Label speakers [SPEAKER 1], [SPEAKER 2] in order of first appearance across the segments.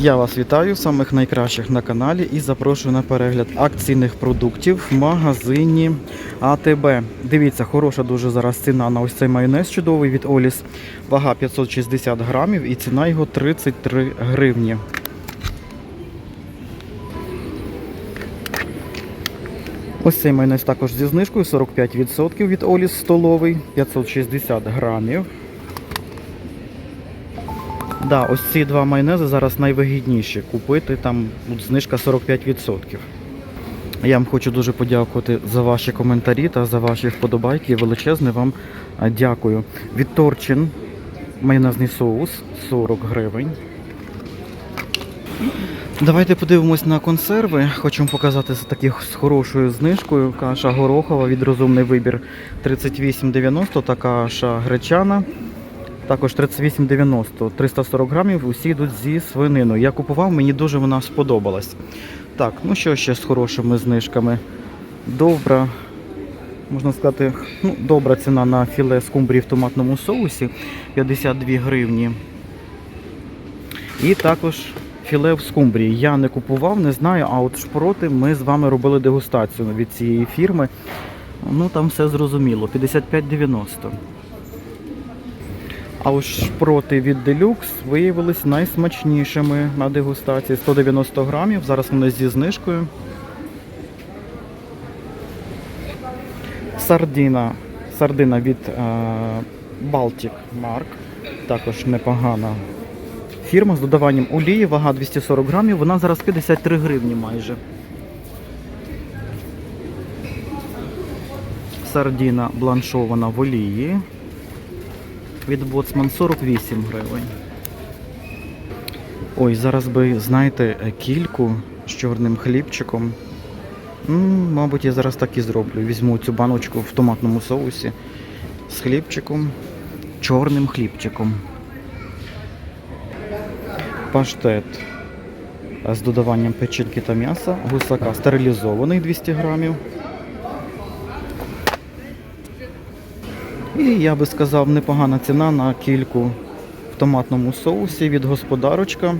[SPEAKER 1] Я вас вітаю, самих найкращих на каналі і запрошую на перегляд акційних продуктів в магазині АТБ. Дивіться, хороша дуже зараз ціна на ось цей майонез чудовий від Оліс. Вага 560 грамів і ціна його 33 гривні. Ось цей майонез також зі знижкою 45% від Оліс столовий, 560 грамів. Да, ось ці два майонези зараз найвигідніші купити, там знижка 45%. Я вам хочу дуже подякувати за ваші коментарі та за ваші вподобайки. Величезне вам дякую. Від Торчин майонезний соус 40 гривень. Давайте подивимось на консерви. Хочу вам показати таких з хорошою знижкою. Каша горохова від розумний вибір 38,90 та каша гречана. Також 38,90, 340 грамів, усі йдуть зі свининою. Я купував, мені дуже вона сподобалась. Так, ну що ще з хорошими знижками? Добра, можна сказати, ну, добра ціна на філе скумбрії в томатному соусі 52 гривні. І також філе в скумбрії. Я не купував, не знаю, а от шпроти ми з вами робили дегустацію від цієї фірми. Ну там все зрозуміло. 55,90. А ось шпроти від Deluxe виявились найсмачнішими на дегустації. 190 грамів. Зараз вони зі знижкою. Сардіна. Сардина від е, Baltic Mark. Також непогана фірма з додаванням олії. Вага 240 грамів. Вона зараз 53 гривні майже. Сардіна бланшована в олії від Боцман 48 гривень. Ой, зараз би, знаєте, кільку з чорним хлібчиком. М, мабуть, я зараз так і зроблю. Візьму цю баночку в томатному соусі з хлібчиком, чорним хлібчиком. Паштет з додаванням печінки та м'яса, гусака стерилізований 200 грамів. І я би сказав, непогана ціна на кільку в томатному соусі від господарочка.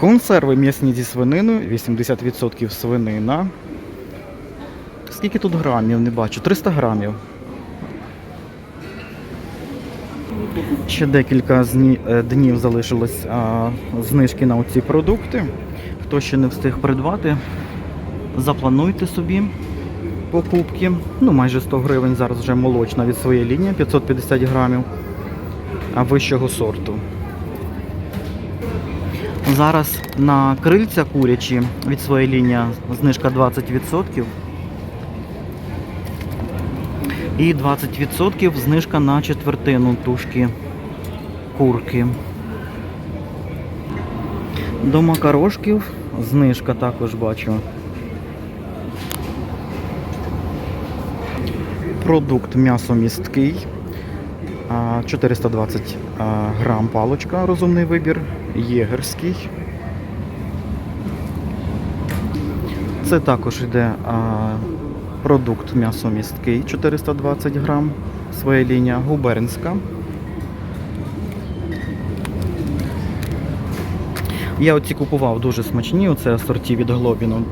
[SPEAKER 1] Консерви м'ясні зі свининою, 80% свинина. Скільки тут грамів, не бачу, 300 грамів. Ще декілька е, днів залишилось а, знижки на оці продукти. Хто ще не встиг придбати, заплануйте собі покупки. Ну, майже 100 гривень зараз вже молочна від своєї лінії, 550 грамів а вищого сорту. Зараз на крильця курячі від своєї лінії знижка 20%. І 20% знижка на четвертину тушки курки. До макарошків знижка також бачу. Продукт м'ясо місткий. 420 грам палочка, розумний вибір, єгерський. Це також йде продукт м'ясо місткий, 420 грам, своя лінія губернська. Я оці купував дуже смачні, оце асорті від Глобіну.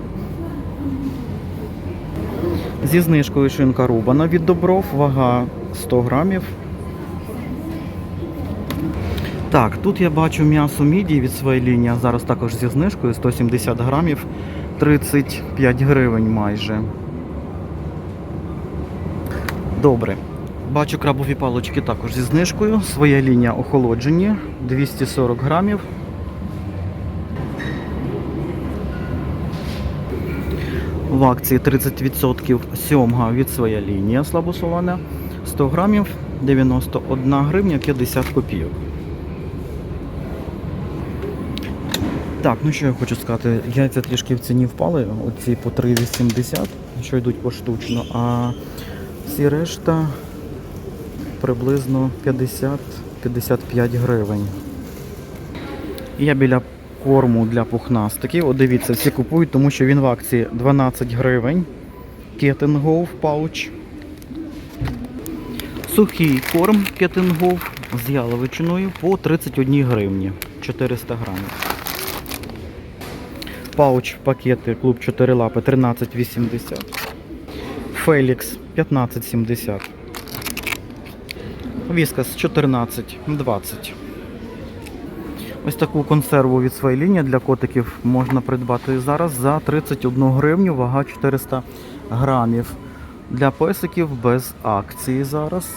[SPEAKER 1] Зі знижкою шинка рубана від добров, вага 100 грамів. Так, тут я бачу м'ясо міді від своєї лінії, зараз також зі знижкою 170 грамів, 35 гривень майже. Добре. Бачу крабові палочки також зі знижкою. Своя лінія охолоджені, 240 грамів. В акції 30% сьомга від своя лінія слабосолона. 100 грамів 91 гривня 50 копійок. Так, ну що я хочу сказати, яйця трішки в ціні впали, оці по 3,80, що йдуть поштучно, а всі решта приблизно 50-55 гривень. Я біля корму для пухнастиків. От дивіться, всі купують, тому що він в акції 12 гривень. Кетенгов пауч. Сухий корм кетенгов з яловичиною по 31 гривні 400 грамів. Пауч пакети клуб 4 лапи 13,80. Фелікс 15,70. Віскас 14,20. Ось таку консерву від своєї лінії для котиків можна придбати зараз за 31 гривню, вага 400 грамів. Для песиків без акції зараз.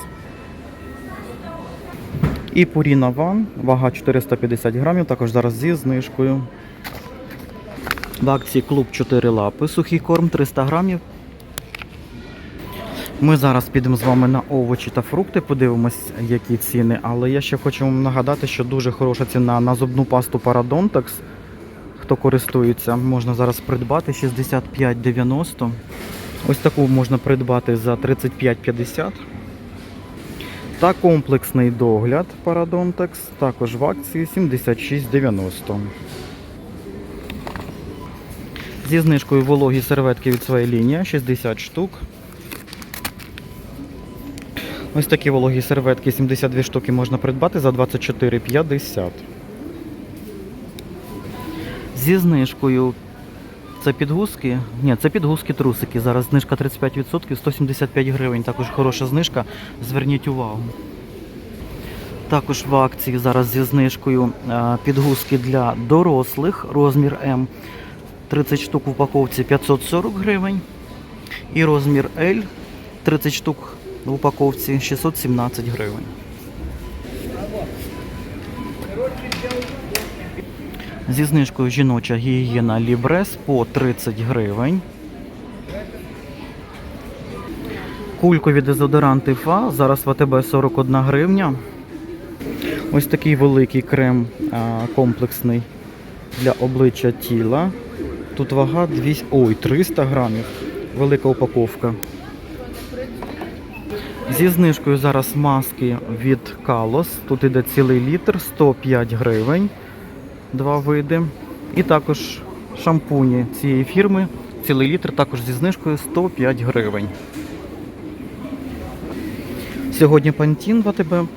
[SPEAKER 1] І Purina One, вага 450 грамів, також зараз зі знижкою. В акції клуб 4 лапи, сухий корм 300 грамів. Ми зараз підемо з вами на овочі та фрукти, подивимось, які ціни. Але я ще хочу вам нагадати, що дуже хороша ціна на зубну пасту Parodontax. Хто користується, можна зараз придбати 65,90. Ось таку можна придбати за 35,50. Та комплексний догляд Parodontax також в акції 76,90. Зі знижкою вологі серветки від своєї лінії 60 штук. Ось такі вологі серветки 72 штуки можна придбати за 24,50. Зі знижкою це підгузки. Ні, це підгузки трусики. Зараз знижка 35%, 175 гривень. Також хороша знижка. Зверніть увагу. Також в акції зараз зі знижкою е, підгузки для дорослих, розмір М. 30 штук в упаковці 540 гривень. І розмір L 30 штук в упаковці 617 гривень. Зі знижкою жіноча гігієна Лібрес по 30 гривень. Кулькові дезодоранти ФА зараз в АТБ 41 гривня. Ось такий великий крем комплексний для обличчя тіла. Тут вага 200, ой, 300 грамів. Велика упаковка. Зі знижкою зараз маски від Калос. Тут іде цілий літр, 105 гривень. Два види. І також шампуні цієї фірми. Цілий літр також зі знижкою 105 гривень. Сьогодні Пантін в АТБ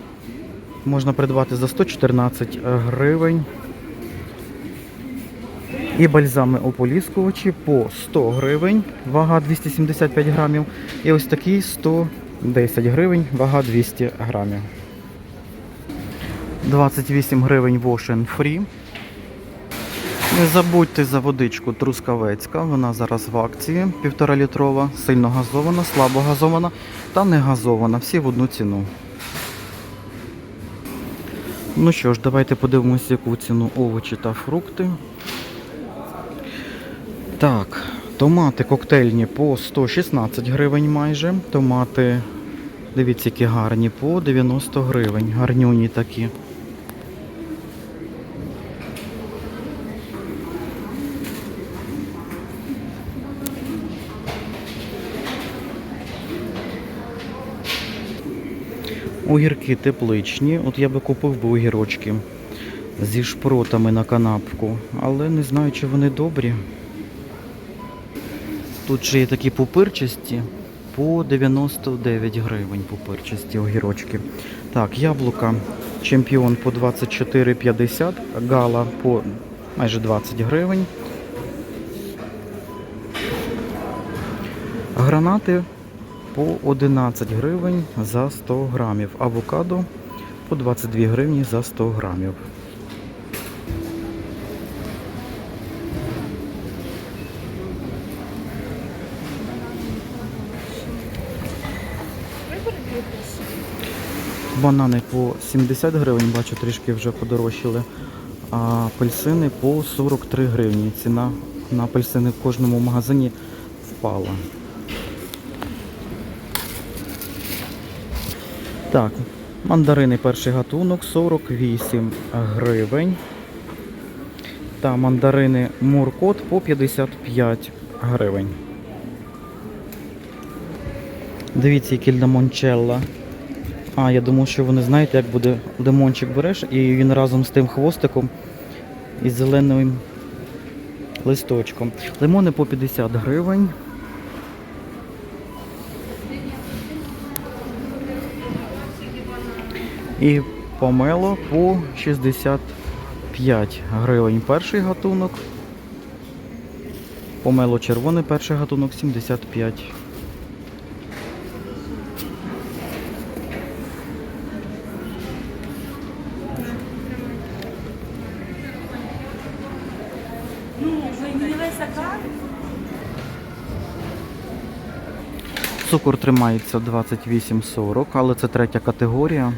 [SPEAKER 1] можна придбати за 114 гривень. І бальзами ополіскувачі по 100 гривень, вага 275 грамів. І ось такий 110 гривень, вага 200 грамів. 28 гривень Wash Free. Не забудьте за водичку Трускавецька, вона зараз в акції, півтора літрова, сильно газована, слабо газована та не газована. Всі в одну ціну. Ну що ж, давайте подивимося, яку ціну овочі та фрукти. Так, томати коктейльні по 116 гривень майже. Томати, дивіться, які гарні, по 90 гривень. Гарнюні такі. Огірки тепличні. От я би купив би огірочки зі шпротами на канапку, але не знаю, чи вони добрі. Тут ще є такі пупирчасті по 99 гривень пупирчасті огірочки. Так, яблука чемпіон по 24,50, гала по майже 20 гривень. Гранати по 11 гривень за 100 грамів. Авокадо по 22 гривні за 100 грамів. Банани по 70 гривень, бачу, трішки вже подорожчали. А апельсини по 43 гривні. Ціна на апельсини в кожному магазині впала. Так, мандарини перший гатунок 48 гривень. Та мандарини Муркот по 55 гривень. Дивіться, які лимончелла. А, я думав, що вони знаєте, як буде лимончик береш, і він разом з тим хвостиком і зеленим листочком. Лимони по 50 гривень. І помело по 65 гривень перший гатунок. Помело червоний перший гатунок 75. Цукор тримається 28,40, але це третя категорія.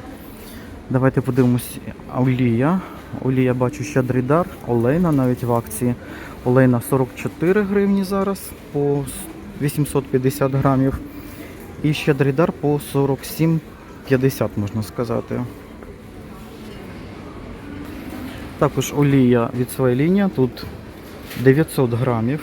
[SPEAKER 1] Давайте подивимось олія. Олія бачу щедрий дар, олейна навіть в акції. Олейна 44 гривні зараз по 850 грамів. І щедрий дар по 47,50 можна сказати. Також олія від своєї лінії, тут 900 грамів.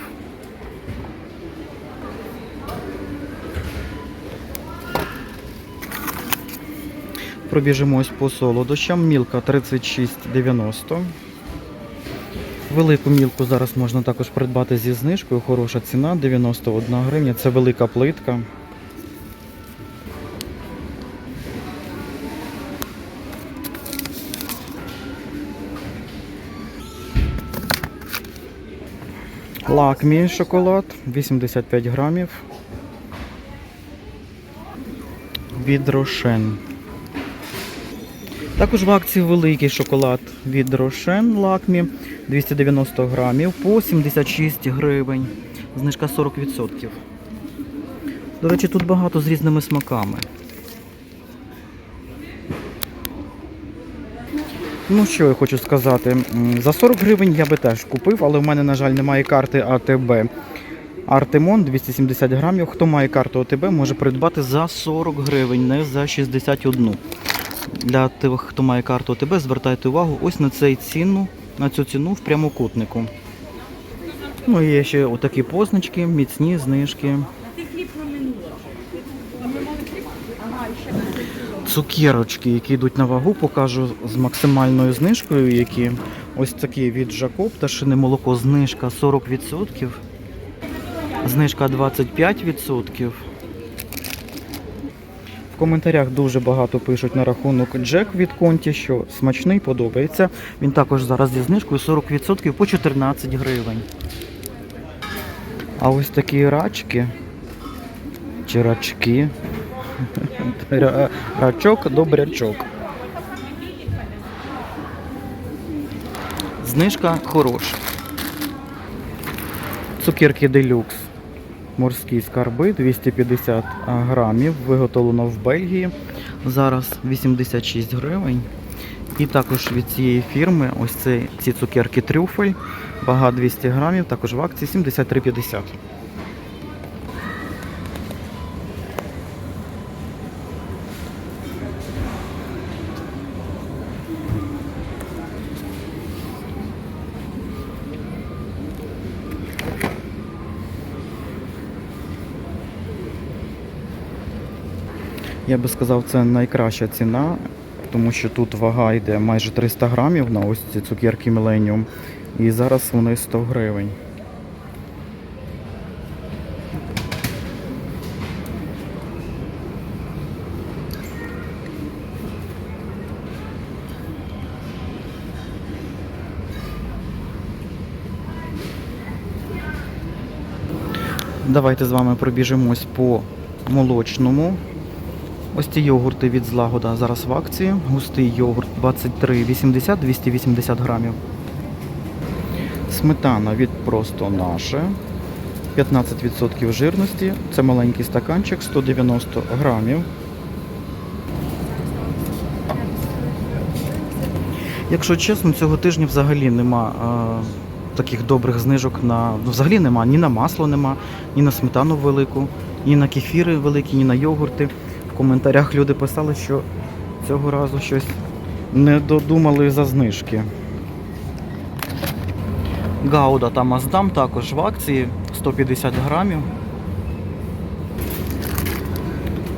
[SPEAKER 1] Пробіжимось по солодощам. Мілка 36,90. Велику мілку зараз можна також придбати зі знижкою. Хороша ціна 91 гривня. Це велика плитка. Лакмі шоколад 85 грамів. Від Рошен. Також в акції великий шоколад від Рошен Лакмі 290 грамів по 76 гривень. Знижка 40%. До речі, тут багато з різними смаками. Ну що я хочу сказати, за 40 гривень я би теж купив, але в мене, на жаль, немає карти АТБ. Артемон 270 грамів. Хто має карту АТБ, може придбати за 40 гривень, не за 61. Для тих, хто має карту АТБ, звертайте увагу ось на цей ціну, на цю ціну в прямокутнику. Ну і є ще отакі позначки, міцні знижки. Цукерочки, які йдуть на вагу, покажу з максимальною знижкою, які ось такі від Жакоб, пташине молоко, знижка 40%, знижка 25%. Коментарях дуже багато пишуть на рахунок Джек від Конті, що смачний, подобається. Він також зараз зі знижкою 40% по 14 гривень. А ось такі рачки чи рачки. Ра- Рачок, добрячок. Знижка хороша. Цукерки делюкс. Морські скарби 250 грамів. Виготовлено в Бельгії. Зараз 86 гривень. І також від цієї фірми ось ці, ці цукерки трюфель. Вага 200 грамів, також в акції 73,50. Я би сказав, це найкраща ціна, тому що тут вага йде майже 300 грамів на ось ці цукерки Millennium. І зараз вони 100 гривень. Давайте з вами пробіжимось по молочному. Ось ці йогурти від злагода зараз в акції. Густий йогурт 23,80 280 грамів. Сметана від просто наше. 15% жирності. Це маленький стаканчик 190 грамів. Якщо чесно, цього тижня взагалі нема е, таких добрих знижок на. Ну, взагалі нема. Ні на масло нема, ні на сметану велику, ні на кефіри великі, ні на йогурти. В коментарях люди писали, що цього разу щось не додумали за знижки. Гауда та Маздам також в акції 150 грамів.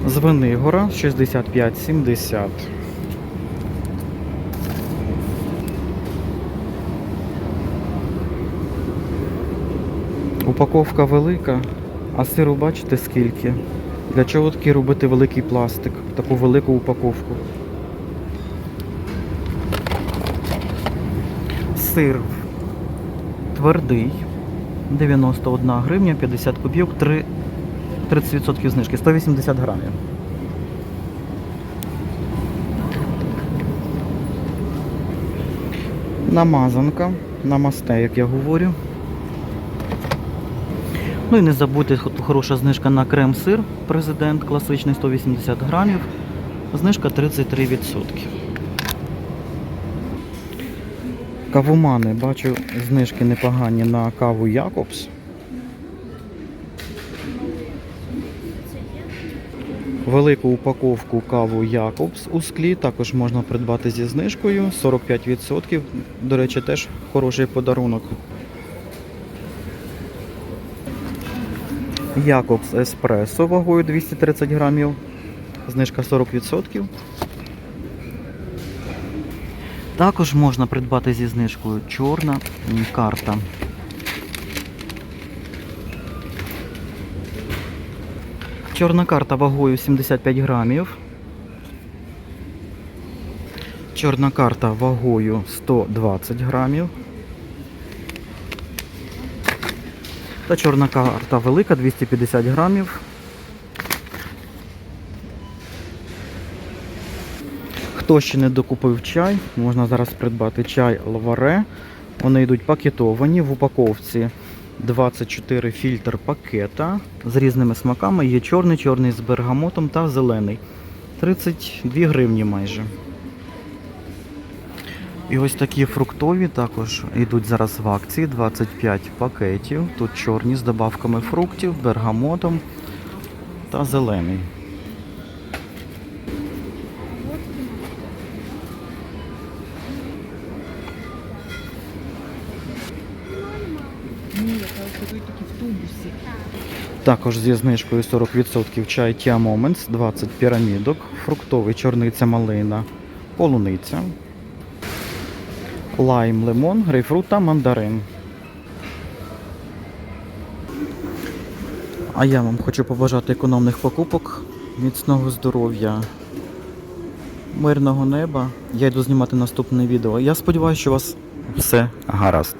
[SPEAKER 1] Звенигора 65,70. Упаковка велика, а сиру бачите скільки? Для чого такий робити великий пластик, таку велику упаковку? Сир твердий, 91 гривня, 50 кубів, 30% знижки, 180 грамів. Намазанка, намасте, як я говорю. Ну і не забудьте хороша знижка на крем-сир президент класичний 180 грамів. Знижка 33%. Кавомани, бачу знижки непогані на каву Якобс. Велику упаковку каву Якобс у склі також можна придбати зі знижкою 45%. До речі, теж хороший подарунок. Якобс Еспресо вагою 230 грамів. Знижка 40%. Також можна придбати зі знижкою чорна карта. Чорна карта вагою 75 грамів. Чорна карта вагою 120 грамів. Та чорна карта велика 250 грамів. Хто ще не докупив чай, можна зараз придбати чай лаваре. Вони йдуть пакетовані в упаковці 24 фільтр пакета з різними смаками. Є чорний, чорний з бергамотом та зелений. 32 гривні майже. І ось такі фруктові також йдуть зараз в акції 25 пакетів. Тут чорні з добавками фруктів, бергамотом та зелений. Також зі знижкою 40% чай Tia Moments, 20 пірамідок, фруктовий чорниця малина, полуниця, лайм, лимон, грейпфрут та мандарин. А я вам хочу побажати економних покупок, міцного здоров'я, мирного неба. Я йду знімати наступне відео. Я сподіваюся, що у вас все гаразд.